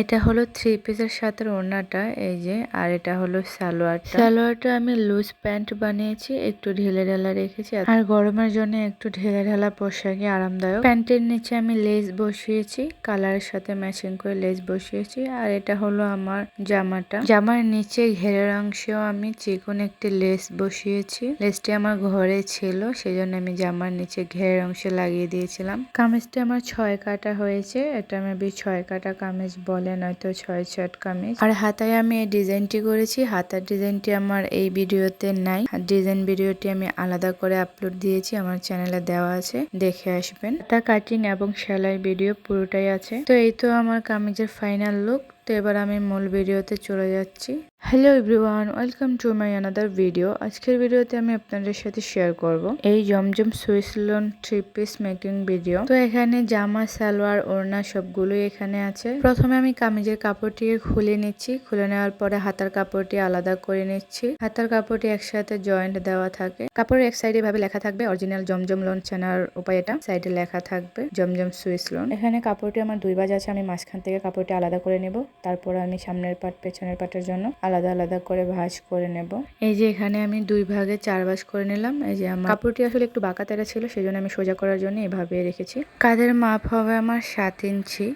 এটা হলো থ্রি পিসের সাথে ওড়নাটা এই যে আর এটা হলো সালোয়ারটা। সালোয়ারটা আমি লুজ প্যান্ট বানিয়েছি একটু ঢিলে ঢালা রেখেছি আর গরমের জন্য একটু ঢিলে ঢালা পোশাকে আরামদায়ক। প্যান্টের নিচে আমি লেস বসিয়েছি কালারের সাথে ম্যাচিং করে লেস বসিয়েছি আর এটা হলো আমার জামাটা। জামার নিচে ঘেরের অংশেও আমি চিকন একটি লেস বসিয়েছি। লেসটি আমার ঘরে ছিল সেজন্য আমি জামার নিচে ঘেরের অংশে লাগিয়ে দিয়েছিলাম। কামিজটি আমার ছয় কাটা হয়েছে এটা মেবি ছয় কাটা কামিজ বলে। নয়তো ছয় ছট কামিজ। আর হাতায় আমি এই ডিজাইনটি করেছি। হাতার ডিজাইনটি আমার এই ভিডিওতে নাই। ডিজাইন ভিডিওটি আমি আলাদা করে আপলোড দিয়েছি, আমার চ্যানেলে দেওয়া আছে। দেখে আসবেন। এটা কাটিং এবং সেলাই ভিডিও পুরোটাই আছে। তো এই তো আমার কামিজের ফাইনাল লুক। তো এবার আমি মূল ভিডিওতে চলে যাচ্ছি। Hello everyone welcome to my another video আজকের ভিডিওতে আমি আপনাদের সাথে শেয়ার করব এই জমজম Swiss lawn three piece making video তো এখানে জামা, সালোয়ার, ওড়না সবগুলোই এখানে আছে। প্রথমে আমি কামিজের কাপড়টিকে খুলে নিচ্ছি। খুলে নেওয়ার পরে হাতার কাপড়টি আলাদা করে নিচ্ছি। হাতার কাপড়টি একসাথে জয়েন্ট দেওয়া থাকে। কাপড়ের এক সাইডে ভাবে লেখা থাকবে অরিজিনাল জমজম লোন চেনার উপায় এটা। সাইডে লেখা থাকবে, জমজম সুইস লোন এখানে কাপড়টি আমার দুই বাজ আছে, আমি মাঝখান থেকে কাপড়টি আলাদা করে নেব। তারপর আমি সামনের পাট, পেছনের পাটের জন্য আলাদা আলাদা আলাদা করে ভাজ করে নেব। এই যে এখানে আমি দুই ভাগে চার ভাঁজ করে নিলাম। এই যে আমার কাপড়টি আসলে একটু বাঁকা তেরা ছিল সেই আমি সোজা করার জন্য এভাবে রেখেছি। কাদের মাপ হবে আমার সাত ইঞ্চি।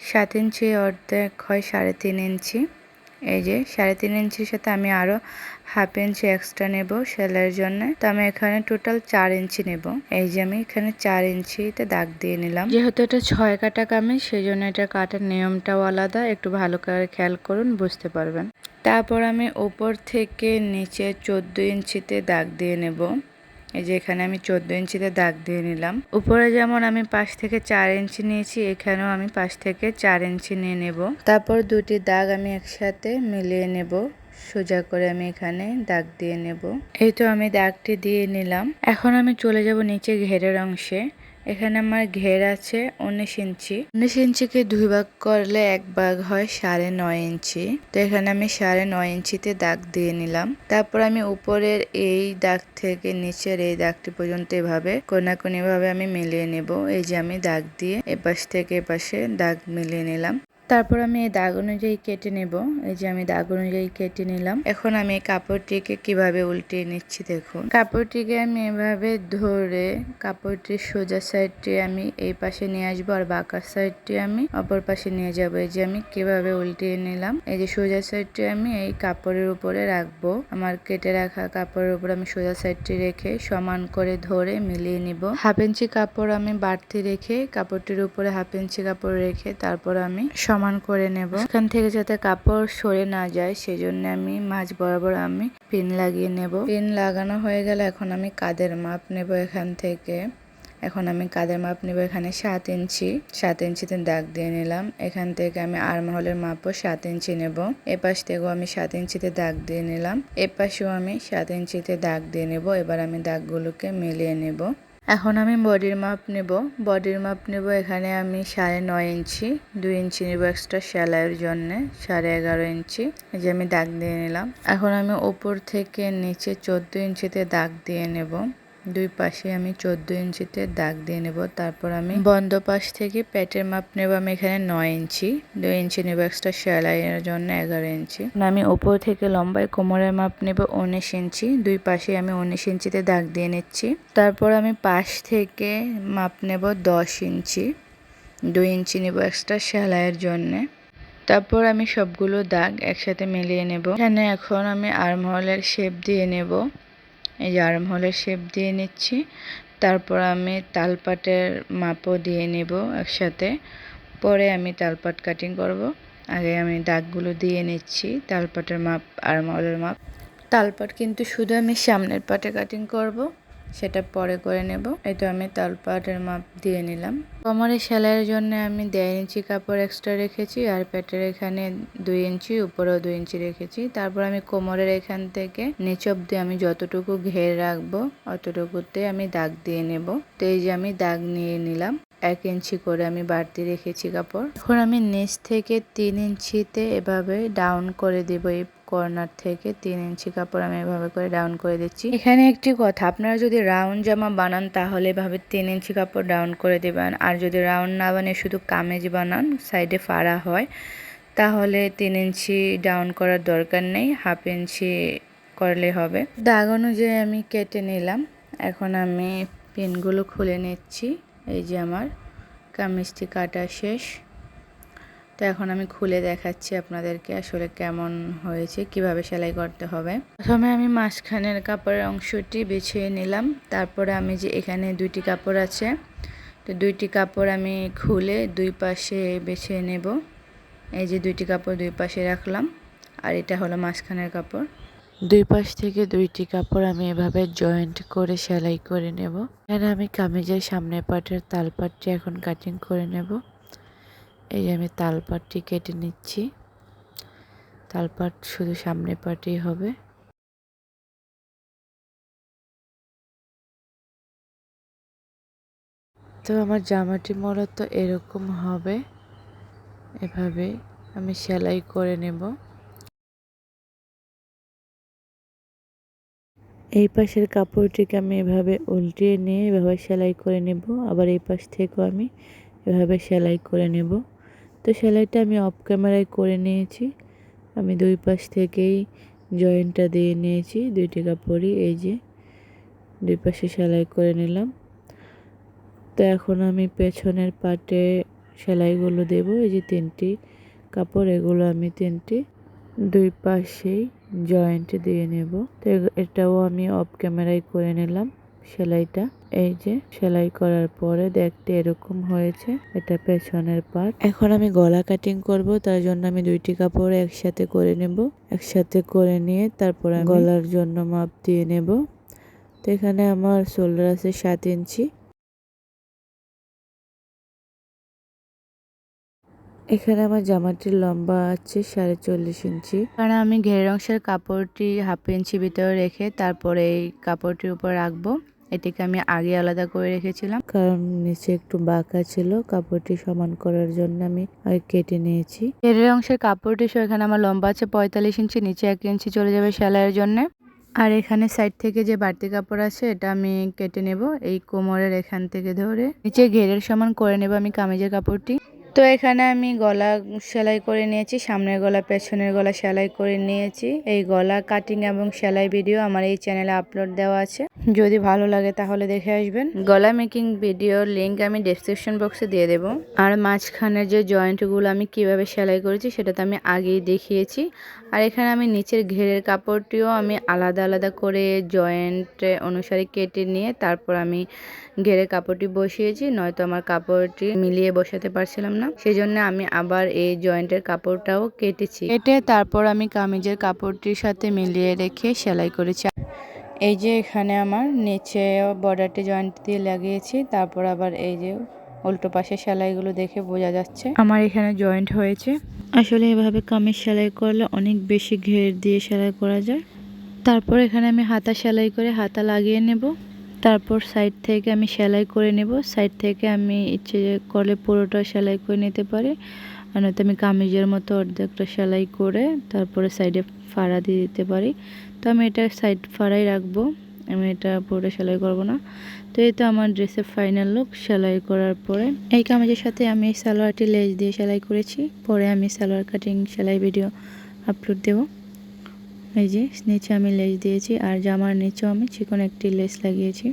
সাত ইঞ্চি অর্ধেক হয় সাড়ে তিন ইঞ্চি। এই যে সাড়ে তিন ইঞ্চির সাথে আমি আরও হাফ ইঞ্চি এক্সট্রা নেব সেলাইয়ের জন্য। তো আমি এখানে টোটাল চার ইঞ্চি নেব। এই যে আমি এখানে চার ইঞ্চিতে দাগ দিয়ে নিলাম। যেহেতু এটা ছয় কাটা কামে সেই জন্য এটা কাটার নিয়মটাও আলাদা। একটু ভালো করে খেয়াল করুন, বুঝতে পারবেন। তারপর আমি ওপর থেকে নিচে চোদ্দ ইঞ্চিতে দাগ দিয়ে নেব। এই যে এখানে আমি চোদ্দ ইঞ্চিতে দাগ দিয়ে নিলাম। উপরে যেমন আমি পাশ থেকে চার ইঞ্চি নিয়েছি, এখানেও আমি পাশ থেকে চার ইঞ্চি নিয়ে নেব। তারপর দুটি দাগ আমি একসাথে মিলিয়ে নেব, সোজা করে আমি এখানে দাগ দিয়ে নেব। এই তো আমি দাগটি দিয়ে নিলাম। এখন আমি চলে যাব নিচে ঘেরের অংশে। এখানে আমার ঘের আছে উনিশ ইঞ্চি। উনিশ ইঞ্চিকে দুই ভাগ করলে এক ভাগ হয় সাড়ে নয় ইঞ্চি। তো এখানে আমি সাড়ে নয় ইঞ্চিতে দাগ দিয়ে নিলাম। তারপর আমি উপরের এই দাগ থেকে নিচের এই দাগটি পর্যন্ত এভাবে কোনাকুনি ভাবে আমি মিলিয়ে নেব। এই যে আমি দাগ দিয়ে এপাশ থেকে এপাশে দাগ মিলিয়ে নিলাম। তারপর আমি এই দাগ অনুযায়ী কেটে নেব। এই যে আমি দাগ অনুযায়ী কেটে নিলাম। এখন আমি কাপড়টিকে কীভাবে উল্টিয়ে নিচ্ছি দেখুন। কাপড়টিকে আমি এভাবে ধরে কাপড়টির সোজা সাইডটি আমি এই পাশে নিয়ে আসব আর বাঁকার সাইডটি আমি অপর পাশে নিয়ে যাব। এই যে আমি কীভাবে উল্টিয়ে নিলাম। এই যে সোজা সাইডটি আমি এই কাপড়ের উপরে রাখব। আমার কেটে রাখা কাপড়ের উপর আমি সোজা সাইডটি রেখে সমান করে ধরে মিলিয়ে নিব। হাফ ইঞ্চি কাপড় আমি বাড়তি রেখে কাপড়টির উপরে হাফ ইঞ্চি কাপড় রেখে তারপর আমি সমান করে নেব। এখান থেকে যাতে কাপড় সরে না যায়, সেজন্য আমি মাছ বরাবর আমি পিন লাগিয়ে নেব। পিন লাগানো হয়ে গেলে এখন আমি কাদের মাপ নেব এখান থেকে? এখন আমি কাদের মাপ নেব? এখানে সাত ইঞ্চি। সাত ইঞ্চিতে দাগ দিয়ে নিলাম। এখান থেকে আমি আরমহলের মাপও সাত ইঞ্চি নেব। এপাশ থেকেও আমি সাত ইঞ্চিতে দাগ দিয়ে নিলাম। এপাশেও আমি সাত ইঞ্চিতে দাগ দিয়ে নেব। এবার আমি দাগগুলোকে মিলিয়ে নেব। এখন আমি বডির মাপ নেব। বডির মাপ নেব এখানে আমি সাড়ে নয় ইঞ্চি, দুই ইঞ্চি নেব এক্সট্রা সেলাইয়ের জন্যে, সাড়ে এগারো ইঞ্চি। এই যে আমি দাগ দিয়ে নিলাম। এখন আমি ওপর থেকে নিচে চোদ্দ ইঞ্চিতে দাগ দিয়ে নেব। দুই পাশে আমি চোদ্দ ইঞ্চিতে দাগ দিয়ে নেব। তারপর আমি বন্ধ পাশ থেকে প্যাটের মাপ নেব আমি এখানে নয় ইঞ্চি। দুই ইঞ্চি নেব এক্সট্রা সেলাইয়ের জন্য এগারো ইঞ্চি। আমি ওপর থেকে লম্বায় কোমরের মাপ নেব উনিশ ইঞ্চি। দুই পাশে আমি উনিশ ইঞ্চিতে দাগ দিয়ে নিচ্ছি। তারপর আমি পাশ থেকে মাপ নেব দশ ইঞ্চি। দুই ইঞ্চি নেব এক্সট্রা সেলাইয়ের জন্যে। তারপর আমি সবগুলো দাগ একসাথে মিলিয়ে নেব। এখানে এখন আমি আর্মহলের শেপ দিয়ে নেব। এই যে আর্ম হলের শেপ দিয়ে নিচ্ছি। তারপর আমি তালপাটের মাপও দিয়ে নেব একসাথে। পরে আমি তালপাট কাটিং করব। আগে আমি দাগগুলো দিয়ে নিচ্ছি, তালপাটের মাপ, আর্ম হলের মাপ। তালপাট কিন্তু শুধু আমি সামনের পাটে কাটিং করব। সেটা পরে করে নেব। এই তো আমি তালপাটের মাপ দিয়ে নিলাম। কোমরের সেলাইয়ের জন্য আমি দেড় ইঞ্চি কাপড় এক্সট্রা রেখেছি আর পেটের এখানে দুই ইঞ্চি, উপরেও দুই ইঞ্চি রেখেছি। তারপর আমি কোমরের এখান থেকে নিচ অব্দি আমি যতটুকু ঘের রাখব, অতটুকুতে আমি দাগ দিয়ে নেব। তো এই যে আমি দাগ নিয়ে নিলাম। এক ইঞ্চি করে আমি বাড়তি রেখেছি কাপড়। এখন আমি নিচ থেকে তিন ইঞ্চিতে এভাবে ডাউন করে দেবো এই কর্নার থেকে তিন ইঞ্চি কাপড় আমি এভাবে করে ডাউন করে দিচ্ছি। এখানে একটি কথা, আপনারা যদি রাউন্ড জামা বানান তাহলে এভাবে তিন ইঞ্চি কাপড় ডাউন করে দেবেন। আর যদি রাউন্ড না বানিয়ে শুধু কামেজ বানান সাইডে ফাড়া হয়, তাহলে তিন ইঞ্চি ডাউন করার দরকার নেই হাফ ইঞ্চি করলে হবে। দাগ অনুযায়ী আমি কেটে নিলাম। এখন আমি পিনগুলো খুলে নিচ্ছি। এই যে আমার কামিজটি কাটা শেষ। তো এখন আমি খুলে দেখাচ্ছি আপনাদেরকে আসলে কেমন হয়েছে, কীভাবে সেলাই করতে হবে। প্রথমে আমি মাঝখানের কাপড়ের অংশটি বিছিয়ে নিলাম। তারপরে আমি যে এখানে দুইটি কাপড় আছে, তো দুইটি কাপড় আমি খুলে দুই পাশে বিছিয়ে নেব। এই যে দুইটি কাপড় দুই পাশে রাখলাম, আর এটা হলো মাঝখানের কাপড়। দুই পাশ থেকে দুইটি কাপড় আমি এভাবে জয়েন্ট করে সেলাই করে নেব। এখানে আমি কামিজের সামনের পাটের তালপাটটি এখন কাটিং করে নেব। এই যে আমি তালপাটটি কেটে নিচ্ছি। তালপাট শুধু সামনের পাটেই হবে। তো আমার জামাটি মূলত এরকম হবে। এভাবে আমি সেলাই করে নেব। এই পাশের কাপড়টিকে আমি এভাবে উল্টিয়ে নিয়ে এভাবে সেলাই করে নেব। আবার এই পাশ থেকেও আমি এভাবে সেলাই করে নেব। তো সেলাইটা আমি অফ ক্যামেরায় করে নিয়েছি। আমি দুই পাশ থেকেই জয়েন্টটা দিয়ে নিয়েছি, দুইটি কাপড়ই, এই যে দুই পাশে সেলাই করে নিলাম। তো এখন আমি পেছনের পাটে সেলাইগুলো দেব, এই যে তিনটি কাপড়, এগুলো আমি তিনটি দুই পাশেই জয়েন্ট দিয়ে নেব। তো এটাও আমি অফ ক্যামেরায় করে নিলাম। সেলাইটা। এই যে, সেলাই করার পরে দেখতে এরকম হয়েছে। এটা পেছনের পার্ট এখন আমি গলা কাটিং করব, তার জন্য আমি দুইটি কাপড় একসাথে করে নেব। একসাথে করে নিয়ে তারপর গলার জন্য মাপ দিয়ে নেব। তো এখানে আমার শোল্ডার আছে সাত ইঞ্চি। এখানে আমার জামাটির লম্বা আছে সাড়ে চল্লিশ ইঞ্চি। কারণ আমি ঘেরের অংশের কাপড়টি হাফ ইঞ্চি ভিতরে রেখে তারপরে এই কাপড়টির উপর রাখব। এটিকে আমি আগে আলাদা করে রেখেছিলাম। কারণ নিচে একটু বাঁকা ছিল কাপড়টি সমান করার জন্য আমি আগে কেটে নিয়েছি। ঘেরের অংশের কাপড়টি এখানে আমার লম্বা আছে পঁয়তাল্লিশ ইঞ্চি নিচে এক ইঞ্চি চলে যাবে সেলাইয়ের জন্য। আর এখানে সাইড থেকে যে বাড়তি কাপড় আছে এটা আমি কেটে নেব এই কোমরের এখান থেকে ধরে। নিচে ঘেরের সমান করে নেব আমি কামিজের কাপড়টি। তো এখানে আমি গলা সেলাই করে নিয়েছি, সামনের গলা, পেছনের গলা সেলাই করে নিয়েছি। এই গলা কাটিং এবং সেলাই ভিডিও আমার এই চ্যানেলে আপলোড দেওয়া আছে। যদি ভালো লাগে তাহলে দেখে আসবেন। গলা মেকিং ভিডিওর লিঙ্ক আমি ডেসক্রিপশন বক্সে দিয়ে দেব। আর মাঝখানের যে জয়েন্টগুলো আমি কীভাবে সেলাই করেছি সেটা তো আমি আগেই দেখিয়েছি। আর এখানে আমি নিচের ঘেরের কাপড়টিও আমি আলাদা আলাদা করে জয়েন্ট অনুসারে কেটে নিয়ে তারপর আমি ঘেরের কাপড়টি বসিয়েছি নয়তো আমার কাপড়টি মিলিয়ে বসাতে পারছিলাম না। সেই জন্য আমি আবার এই জয়েন্টের কাপড়টাও কেটেছি। কেটে তারপর আমি কামিজের কাপড়টির সাথে মিলিয়ে রেখে সেলাই করেছি। এই যে এখানে আমার নিচে বর্ডারটি জয়েন্ট দিয়ে লাগিয়েছি তারপর আবার এই যে উল্টো পাশে সেলাইগুলো দেখে বোঝা যাচ্ছে। আমার এখানে জয়েন্ট হয়েছে। আসলে এভাবে কামিজ সেলাই করলে অনেক বেশি ঘের দিয়ে সেলাই করা যায়। তারপর এখানে আমি হাতা সেলাই করে হাতা লাগিয়ে নেব। তারপর সাইড থেকে আমি সেলাই করে নেব। সাইড থেকে আমি ইচ্ছে করলে পুরোটা সেলাই করে নিতে পারি। আর নয়তো আমি কামিজের মতো অর্ধেকটা সেলাই করে তারপরে সাইডে ফাড়া দিয়ে দিতে পারি। তো আমি এটা সাইড ফাড়াই রাখব। আমি এটা পুরোটা সেলাই করব না। তো এই তো আমার ড্রেসের ফাইনাল লুক সেলাই করার পরে। এই কামিজের সাথে আমি সালোয়ারটি লেজ দিয়ে সেলাই করেছি। পরে আমি সালোয়ার কাটিং সেলাই ভিডিও আপলোড দেব। এই যে, নিচে আমি লেস দিয়েছি আর জামার নিচেও আমি চিকন একটি লেস লাগিয়েছি।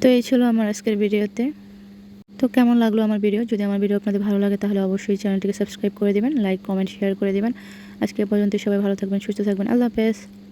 তো এই ছিল আমার আজকের ভিডিওতে। তো কেমন লাগল আমার ভিডিও? যদি আমার ভিডিও আপনাদের ভালো লাগে তাহলে অবশ্যই চ্যানেলটিকে সাবস্ক্রাইব করে দেবেন, লাইক, কমেন্ট, শেয়ার করে দেবেন। আজকে পর্যন্ত সবাই ভালো থাকবেন, সুস্থ থাকবেন। আল্লাহ হাফেজ।